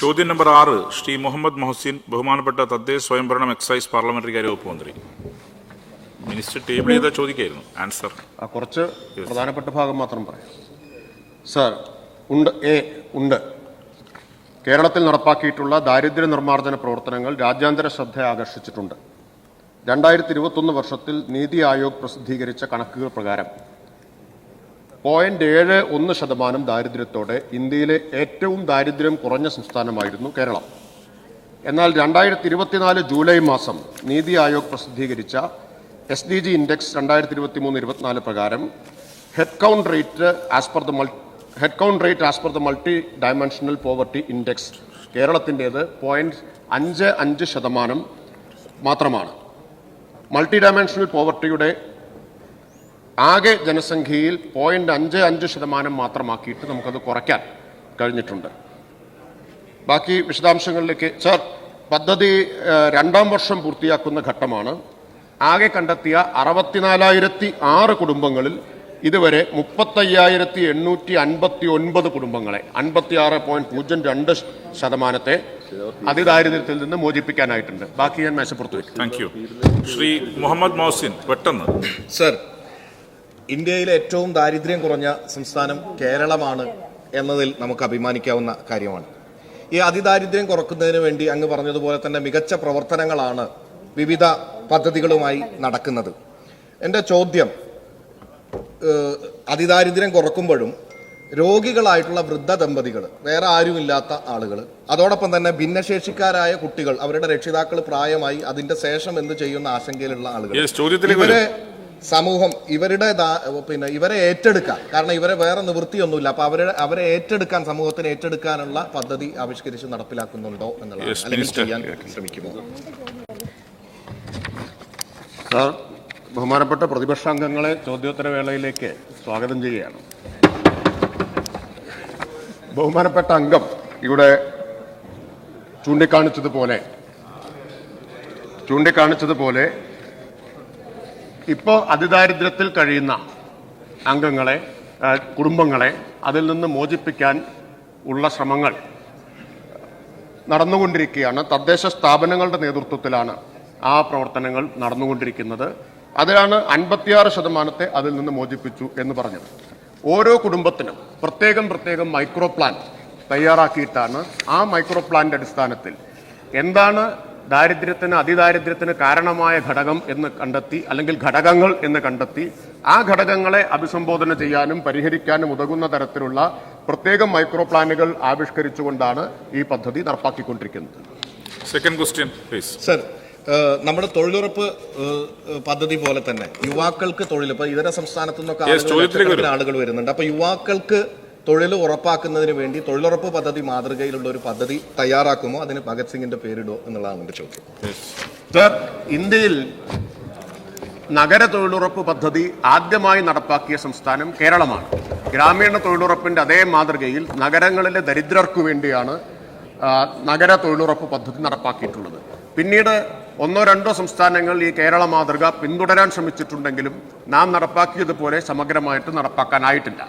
ചോദ്യം നമ്പർ ആറ് ശ്രീ മുഹമ്മദ് മൊഹസിൻ ബഹുമാനപ്പെട്ട തദ്ദേശ സ്വയംഭരണം എക്സൈസ് പാർലമെന്ററി കാര്യ വകുപ്പ് മന്ത്രി. മിനിസ്റ്റർ ടേബിൾ ചെയ്ത ചോദിക്കായിരുന്നു. ആൻസർ. കുറച്ച് പ്രധാനപ്പെട്ട ഭാഗം മാത്രം പറയാം. സർ ഉണ്ട് എ ഉണ്ട്. കേരളത്തിൽ നടപ്പാക്കിയിട്ടുള്ള ദാരിദ്ര്യ നിർമ്മാർജന പ്രവർത്തനങ്ങൾ രാജ്യാന്തര ശ്രദ്ധ ആകർഷിച്ചിട്ടുണ്ട്. രണ്ടായിരത്തി ഇരുപത്തൊന്ന് വർഷത്തിൽ നീതി ആയോഗ് പ്രസിദ്ധീകരിച്ച കണക്കുകൾ പ്രകാരം പോയിന്റ് ഏഴ് ഒന്ന് ശതമാനം ദാരിദ്ര്യത്തോടെ ഇന്ത്യയിലെ ഏറ്റവും ദാരിദ്ര്യം കുറഞ്ഞ സംസ്ഥാനമായിരുന്നു കേരളം. എന്നാൽ രണ്ടായിരത്തി ഇരുപത്തിനാല് ജൂലൈ മാസം നീതി ആയോഗ് പ്രസിദ്ധീകരിച്ച എസ് ഡി ജി ഇൻഡെക്സ് രണ്ടായിരത്തി ഇരുപത്തി മൂന്ന് ഇരുപത്തിനാല് പ്രകാരം head count rate as per the മൾ head count rate as per the multi dimensional poverty index കേരളത്തിന്റേത് point അഞ്ച് അഞ്ച് ശതമാനം മാത്രമാണ്. മൾട്ടി ഡയമെൻഷണൽ പോവർട്ടിയുടെ ആകെ ജനസംഖ്യയിൽ പോയിന്റ് അഞ്ച് അഞ്ച് ശതമാനം മാത്രമാക്കിയിട്ട് നമുക്കത് കുറയ്ക്കാൻ കഴിഞ്ഞിട്ടുണ്ട്. ബാക്കി വിശദാംശങ്ങളിലേക്ക്. സർ പദ്ധതി രണ്ടാം വർഷം പൂർത്തിയാക്കുന്ന ഘട്ടമാണ്. ആകെ കണ്ടെത്തിയ അറുപത്തിനാലായിരത്തി ആറ് കുടുംബങ്ങളിൽ ഇതുവരെ മുപ്പത്തയ്യായിരത്തി എണ്ണൂറ്റി അൻപത്തി ഒൻപത് കുടുംബങ്ങളെ അൻപത്തി ആറ് പോയിന്റ് പൂജ്യം രണ്ട് ശതമാനത്തെ അതിദാരിദ്ര്യത്തിൽ നിന്ന് മോചിപ്പിക്കാനായിട്ടുണ്ട്. ബാക്കി ഞാൻ മേശപ്പുറത്ത് വയ്ക്കും താങ്ക് യു ശ്രീ മുഹമ്മദ് മൊഹസിൻ പെട്ടെന്ന്. സർ ഇന്ത്യയിലെ ഏറ്റവും ദാരിദ്ര്യം കുറഞ്ഞ സംസ്ഥാനം കേരളമാണ് എന്നതിൽ നമുക്ക് അഭിമാനിക്കാവുന്ന കാര്യമാണ്. ഈ അതിദാരിദ്ര്യം കുറക്കുന്നതിന് വേണ്ടി അങ്ങ് പറഞ്ഞതുപോലെ തന്നെ മികച്ച പ്രവർത്തനങ്ങളാണ് വിവിധ പദ്ധതികളുമായി നടക്കുന്നത്. എന്റെ ചോദ്യം അതിദാരിദ്ര്യം കുറക്കുമ്പോഴും രോഗികളായിട്ടുള്ള വൃദ്ധ ദമ്പതികൾ വേറെ ആരുമില്ലാത്ത ആളുകൾ അതോടൊപ്പം തന്നെ ഭിന്നശേഷിക്കാരായ കുട്ടികൾ അവരുടെ രക്ഷിതാക്കൾ പ്രായമായി അതിന്റെ ശേഷം എന്ത് ചെയ്യുന്ന ആശങ്കയിലുള്ള ആളുകൾ ഇവരെ സമൂഹം ഇവരുടെ പിന്നെ ഇവരെ ഏറ്റെടുക്കാൻ കാരണം ഇവരെ വേറെ നിവൃത്തിയൊന്നുമില്ല. അപ്പൊ അവരുടെ അവരെ ഏറ്റെടുക്കാൻ സമൂഹത്തിന് ഏറ്റെടുക്കാനുള്ള പദ്ധതി ആവിഷ്കരിച്ച് നടപ്പിലാക്കുന്നുണ്ടോ എന്നുള്ളത് അല്ലെങ്കിൽ ചെയ്യാൻ ശ്രമിക്കുമോ? സാർ ബഹുമാനപ്പെട്ട പ്രതിപക്ഷാംഗങ്ങളെ ചോദ്യോത്തര വേളയിലേക്ക് സ്വാഗതം ചെയ്യുകയാണ്. ബഹുമാനപ്പെട്ട അംഗം ഇവിടെ ചൂണ്ടിക്കാണിച്ചതുപോലെ ചൂണ്ടിക്കാണിച്ചതുപോലെ ഇപ്പോൾ അതിദാരിദ്ര്യത്തിൽ കഴിയുന്ന അംഗങ്ങളെ കുടുംബങ്ങളെ അതിൽ നിന്ന് മോചിപ്പിക്കാൻ ഉള്ള ശ്രമങ്ങൾ നടന്നുകൊണ്ടിരിക്കുകയാണ്. തദ്ദേശ സ്ഥാപനങ്ങളുടെ നേതൃത്വത്തിലാണ് ആ പ്രവർത്തനങ്ങൾ നടന്നുകൊണ്ടിരിക്കുന്നത്. അതിലാണ് അൻപത്തിയാറ് ശതമാനത്തെ അതിൽ നിന്ന് മോചിപ്പിച്ചു എന്ന് പറഞ്ഞത്. ഓരോ കുടുംബത്തിനും പ്രത്യേകം പ്രത്യേകം മൈക്രോ പ്ലാൻ തയ്യാറാക്കിയിട്ടാണ് ആ മൈക്രോ പ്ലാന്റെ അടിസ്ഥാനത്തിൽ എന്താണ് ദാരിദ്ര്യത്തിന് അതിദാരിദ്ര്യത്തിന് കാരണമായ ഘടകം എന്ന് കണ്ടെത്തി അല്ലെങ്കിൽ ഘടകങ്ങൾ എന്ന് കണ്ടെത്തി ആ ഘടകങ്ങളെ അഭിസംബോധന ചെയ്യാനും പരിഹരിക്കാനും ഉതകുന്ന തരത്തിലുള്ള പ്രത്യേകം മൈക്രോ പ്ലാനുകൾ ആവിഷ്കരിച്ചുകൊണ്ടാണ് ഈ പദ്ധതി നടപ്പാക്കിക്കൊണ്ടിരിക്കുന്നത്. സെക്കൻഡ് ക്വസ്റ്റ്യൻ പ്ലീസ് സർ നമ്മുടെ തൊഴിലുറപ്പ് പദ്ധതി പോലെ തന്നെ യുവാക്കൾക്ക് തൊഴിൽ ഇപ്പൊ ഇതര സംസ്ഥാനത്തു നിന്നൊക്കെ ആളുകൾ വരുന്നുണ്ട്. അപ്പൊ യുവാക്കൾക്ക് തൊഴിൽ ഉറപ്പാക്കുന്നതിന് വേണ്ടി തൊഴിലുറപ്പ് പദ്ധതി മാതൃകയിലുള്ള ഒരു പദ്ധതി തയ്യാറാക്കുമോ? അതിന് ഭഗത് സിംഗിന്റെ പേരിടോ എന്നുള്ളതാണ് എന്റെ ചോദ്യം. സർ ഇന്ത്യയിൽ നഗര തൊഴിലുറപ്പ് പദ്ധതി ആദ്യമായി നടപ്പാക്കിയ സംസ്ഥാനം കേരളമാണ്. ഗ്രാമീണ തൊഴിലുറപ്പിന്റെ അതേ മാതൃകയിൽ നഗരങ്ങളിലെ ദരിദ്രർക്കു വേണ്ടിയാണ് നഗര തൊഴിലുറപ്പ് പദ്ധതി നടപ്പാക്കിയിട്ടുള്ളത്. പിന്നീട് ഒന്നോ രണ്ടോ സംസ്ഥാനങ്ങൾ ഈ കേരള മാതൃക പിന്തുടരാൻ ശ്രമിച്ചിട്ടുണ്ടെങ്കിലും നാം നടപ്പാക്കിയതുപോലെ സമഗ്രമായിട്ട് നടപ്പാക്കാനായിട്ടില്ല.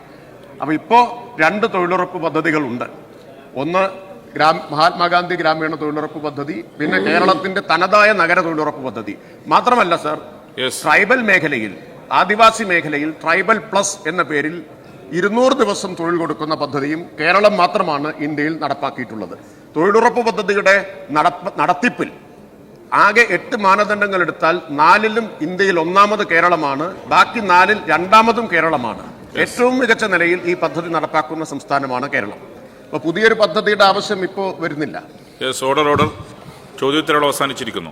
അപ്പോൾ ഇപ്പോൾ രണ്ട് തൊഴിലുറപ്പ് പദ്ധതികളുണ്ട്. ഒന്ന് ഗ്രാം മഹാത്മാഗാന്ധി ഗ്രാമീണ തൊഴിലുറപ്പ് പദ്ധതി പിന്നെ കേരളത്തിന്റെ തനതായ നഗര തൊഴിലുറപ്പ് പദ്ധതി. മാത്രമല്ല സർ ട്രൈബൽ മേഖലയിൽ ആദിവാസി മേഖലയിൽ ട്രൈബൽ പ്ലസ് എന്ന പേരിൽ ഇരുന്നൂറ് ദിവസം തൊഴിൽ കൊടുക്കുന്ന പദ്ധതിയും കേരളം മാത്രമാണ് ഇന്ത്യയിൽ നടപ്പാക്കിയിട്ടുള്ളത്. തൊഴിലുറപ്പ് പദ്ധതിയുടെ നടത്തിപ്പിൽ ആകെ എട്ട് മാനദണ്ഡങ്ങൾ എടുത്താൽ നാലിലും ഇന്ത്യയിൽ ഒന്നാമത് കേരളമാണ് ബാക്കി നാലിൽ രണ്ടാമതും കേരളമാണ്. ഏറ്റവും മികച്ച നിലയിൽ ഈ പദ്ധതി നടപ്പാക്കുന്ന സംസ്ഥാനമാണ് കേരളം. അപ്പൊ പുതിയൊരു പദ്ധതിയുടെ ആവശ്യം ഇപ്പോൾ വരുന്നില്ല. ഓർഡർ ഓർഡർ ചോദ്യോത്തരവ് അവസാനിച്ചിരിക്കുന്നു.